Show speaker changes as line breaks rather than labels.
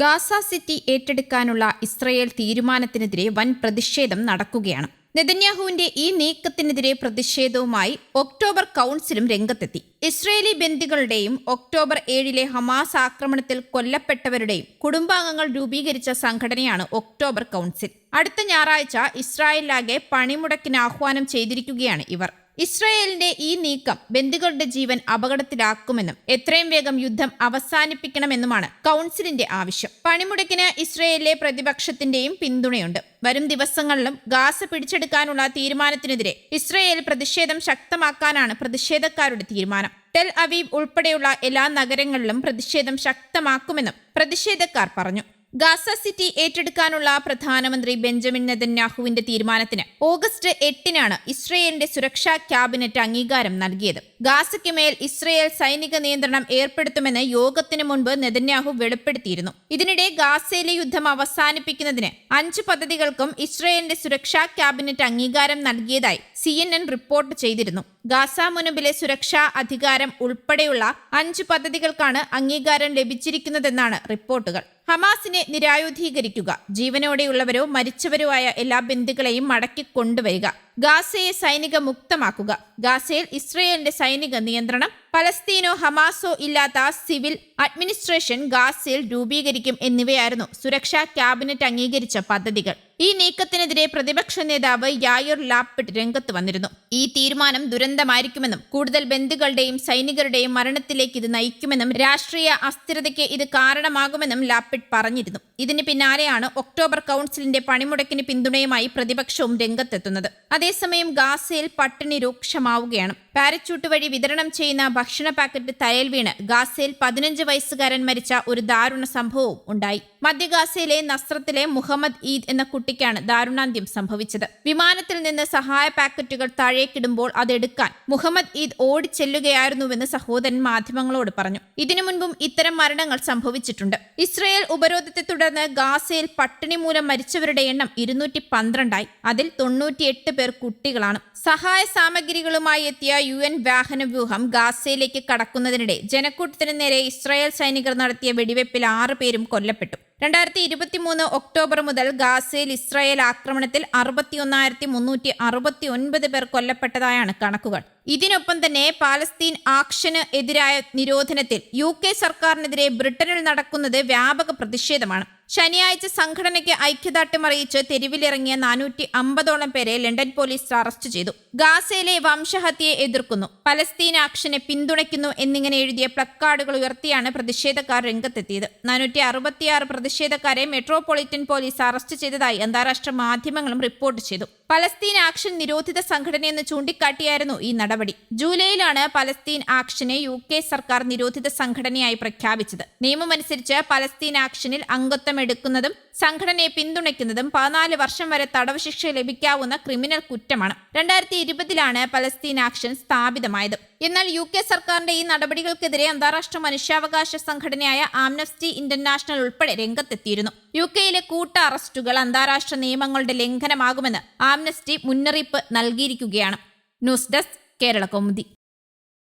Gaza city ഏറ്റെടുക്കാനുള്ള Israel തീരുമാനത്തിനെതിരെ വൻ പ്രതിഷേധം നടക്കുകയാണ്. നെതന്യാഹുവിന്റെ ഈ നീക്കത്തിനെതിരെ പ്രതിഷേധവുമായി ഒക്ടോബർ കൗൺസിലും രംഗത്തെത്തി. ഇസ്രയേലി ബന്ദികളുടെയും ഒക്ടോബർ ഏഴിലെ ഹമാസ് ആക്രമണത്തിൽ കൊല്ലപ്പെട്ടവരുടെയും കുടുംബാംഗങ്ങൾ രൂപീകരിച്ച സംഘടനയാണ് ഒക്ടോബർ കൗൺസിൽ. അടുത്ത ഞായറാഴ്ച ഇസ്രായേലിലാകെ പണിമുടക്കിന് ആഹ്വാനം ചെയ്തിരിക്കുകയാണ് ഇവർ. ഇസ്രായേലിന്റെ ഈ നീക്കം ബന്ദികളുടെ ജീവൻ അപകടത്തിലാക്കുമെന്നും എത്രയും വേഗം യുദ്ധം അവസാനിപ്പിക്കണമെന്നുമാണ് കൗൺസിലിന്റെ ആവശ്യം. പണിമുടക്കിന് ഇസ്രയേലിലെ പ്രതിപക്ഷത്തിന്റെയും പിന്തുണയുണ്ട്. വരും ദിവസങ്ങളിലും ഗാസ പിടിച്ചെടുക്കാനുള്ള തീരുമാനത്തിനെതിരെ ഇസ്രയേൽ പ്രതിഷേധം ശക്തമാക്കാനാണ് പ്രതിഷേധക്കാരുടെ തീരുമാനം. ടെൽ അവീവ് ഉൾപ്പെടെയുള്ള എല്ലാ നഗരങ്ങളിലും പ്രതിഷേധം ശക്തമാക്കുമെന്നും പ്രതിഷേധക്കാർ പറഞ്ഞു. ഗാസ സിറ്റി ഏറ്റെടുക്കാനുള്ള പ്രധാനമന്ത്രി ബെഞ്ചമിൻ നെതന്യാഹുവിന്റെ തീരുമാനത്തിന് ഓഗസ്റ്റ് എട്ടിനാണ് ഇസ്രയേലിന്റെ സുരക്ഷാ ക്യാബിനറ്റ് അംഗീകാരം നൽകിയത്. ഗാസയ്ക്ക് മേൽ ഇസ്രയേൽ സൈനിക നിയന്ത്രണം ഏർപ്പെടുത്തുമെന്ന് യോഗത്തിന് മുൻപ് നെതന്യാഹു വെളിപ്പെടുത്തിയിരുന്നു. ഇതിനിടെ ഗാസയിലെ യുദ്ധം അവസാനിപ്പിക്കുന്നതിന് അഞ്ച് പദ്ധതികൾക്കും ഇസ്രയേലിന്റെ സുരക്ഷാ ക്യാബിനറ്റ് അംഗീകാരം നൽകിയതായി സി റിപ്പോർട്ട് ചെയ്തിരുന്നു. ഗാസ മുനമ്പിലെ സുരക്ഷാ അധികാരം ഉൾപ്പെടെയുള്ള അഞ്ച് പദ്ധതികൾക്കാണ് അംഗീകാരം ലഭിച്ചിരിക്കുന്നതെന്നാണ് റിപ്പോർട്ടുകൾ. ഹമാസിനെ നിരായുധീകരിക്കുക ജീവനോടെയുള്ളവരോ മരിച്ചവരോ ആയ എല്ലാ ബന്ധുക്കളെയും മടക്കി കൊണ്ടുവരിക. ഗാസയെ സൈനിക മുക്തമാക്കുക ഗാസയിൽ ഇസ്രയേലിന്റെ സൈനിക നിയന്ത്രണം പലസ്തീനോ ഹമാസോ ഇല്ലാത്ത സിവിൽ അഡ്മിനിസ്ട്രേഷൻ ഗാസയിൽ രൂപീകരിക്കും എന്നിവയായിരുന്നു സുരക്ഷാ ക്യാബിനറ്റ് അംഗീകരിച്ച പദ്ധതികൾ. ഈ നീക്കത്തിനെതിരെ പ്രതിപക്ഷ നേതാവ് യായുർ ലാപ്പിഡ് രംഗത്ത് വന്നിരുന്നു. ഈ തീരുമാനം ദുരന്തമായിരിക്കുമെന്നും കൂടുതൽ ബന്ധുക്കളുടെയും സൈനികരുടെയും മരണത്തിലേക്ക് ഇത് നയിക്കുമെന്നും രാഷ്ട്രീയ അസ്ഥിരതയ്ക്ക് ഇത് കാരണമാകുമെന്നും ലാപ്പിഡ് പറഞ്ഞിരുന്നു. ഇതിന് പിന്നാലെയാണ് ഒക്ടോബർ കൗൺസിലിന്റെ പണിമുടക്കിന് പിന്തുണയുമായി പ്രതിപക്ഷവും രംഗത്തെത്തുന്നത്. അതേസമയം ഗാസയിൽ പട്ടിണി രൂക്ഷമാവുകയാണ്. പാരച്യൂട്ട് വഴി വിതരണം ചെയ്യുന്ന ഭക്ഷണ പാക്കറ്റ് തലയിൽ വീണ് ഗാസയിൽ പതിനഞ്ച് വയസ്സുകാരൻ മരിച്ച ഒരു ദാരുണ സംഭവവും ഉണ്ടായി. മധ്യ ഗാസയിലെ നസ്രത്തിലെ മുഹമ്മദ് ഈദ് എന്ന കുട്ടിക്കാണ് ദാരുണാന്ത്യം സംഭവിച്ചത്. വിമാനത്തിൽ നിന്ന് സഹായ പാക്കറ്റുകൾ താഴേക്കിടുമ്പോൾ അതെടുക്കാൻ മുഹമ്മദ് ഈദ് ഓടിച്ചെല്ലുകയായിരുന്നുവെന്ന് സഹോദരൻ മാധ്യമങ്ങളോട് പറഞ്ഞു. ഇതിനു മുൻപും ഇത്തരം മരണങ്ങൾ സംഭവിച്ചിട്ടുണ്ട്. ഇസ്രയേൽ ഉപരോധത്തെ തുടർന്ന് ഗാസയിൽ പട്ടിണി മൂലം മരിച്ചവരുടെ എണ്ണം ഇരുന്നൂറ്റി പന്ത്രണ്ടായി. അതിൽ തൊണ്ണൂറ്റിയെട്ട് പേർ കുട്ടികളാണ്. സഹായ സാമഗ്രികളുമായി എത്തിയ യു എൻ വാഹന വ്യൂഹം ഗാസയിലേക്ക് കടക്കുന്നതിനിടെ ജനക്കൂട്ടത്തിന് നേരെ ഇസ്രായേൽ സൈനികർ നടത്തിയ വെടിവെപ്പിൽ ആറ് പേരും കൊല്ലപ്പെട്ടു. രണ്ടായിരത്തി ഇരുപത്തിമൂന്ന് ഒക്ടോബർ മുതൽ ഗാസയിൽ ഇസ്രായേൽ ആക്രമണത്തിൽ അറുപത്തിയൊന്നായിരത്തി മുന്നൂറ്റി അറുപത്തി ഒൻപത് പേർ കൊല്ലപ്പെട്ടതായാണ് കണക്കുകൾ. ഇതിനൊപ്പം തന്നെ പാലസ്തീൻ ആക്ഷന് എതിരായ നിരോധനത്തിൽ യു കെ സർക്കാരിനെതിരെ ബ്രിട്ടനിൽ നടക്കുന്നത് വ്യാപക പ്രതിഷേധമാണ്. ശനിയാഴ്ച സംഘടനയ്ക്ക് ഐക്യദാർഢ്യം അറിയിച്ച് തെരുവിലിറങ്ങിയ നാനൂറ്റി അമ്പതോളം പേരെ ലണ്ടൻ പോലീസ് അറസ്റ്റ് ചെയ്തു. ഗാസയിലെ വംശഹത്യയെ എതിർക്കുന്നു. പലസ്തീൻ ആക്ഷനെ പിന്തുണയ്ക്കുന്നു എന്നിങ്ങനെ എഴുതിയ പ്ലക്കാർഡുകൾ ഉയർത്തിയാണ് പ്രതിഷേധക്കാർ രംഗത്തെത്തിയത്. നാനൂറ്റി അറുപത്തിയാറ് പ്രതിഷേധക്കാരെ മെട്രോപൊളിറ്റൻ പോലീസ് അറസ്റ്റ് ചെയ്തതായി അന്താരാഷ്ട്ര മാധ്യമങ്ങളും റിപ്പോർട്ട് ചെയ്തു. പലസ്തീൻ ആക്ഷൻ നിരോധിത സംഘടനയെന്ന് ചൂണ്ടിക്കാട്ടിയായിരുന്നു ഈ നടപടി. ജൂലൈയിലാണ് പലസ്തീൻ ആക്ഷനെ യു കെ സർക്കാർ നിരോധിത സംഘടനയായി പ്രഖ്യാപിച്ചത്. നിയമമനുസരിച്ച് പലസ്തീൻ ആക്ഷനിൽ അംഗത്വം എടുക്കുന്നതും സംഘടനയെ പിന്തുണയ്ക്കുന്നതും പതിനാല് വർഷം വരെ തടവ് ശിക്ഷ ലഭിക്കാവുന്ന ക്രിമിനൽ കുറ്റമാണ്. രണ്ടായിരത്തി ഇരുപതിലാണ് പലസ്തീൻ ആക്ഷൻ സ്ഥാപിതമായത്. എന്നാൽ യു കെ സർക്കാരിന്റെ ഈ നടപടികൾക്കെതിരെ അന്താരാഷ്ട്ര മനുഷ്യാവകാശ സംഘടനയായ ആംനസ്റ്റി ഇന്റർനാഷണൽ ഉൾപ്പെടെ രംഗത്തെത്തിയിരുന്നു. യു കെയിലെ കൂട്ട അറസ്റ്റുകൾ അന്താരാഷ്ട്ര നിയമങ്ങളുടെ ലംഘനമാകുമെന്ന് ആംനസ്റ്റി മുന്നറിയിപ്പ് നൽകിയിരിക്കുകയാണ്. News desk Kerala Kaumudi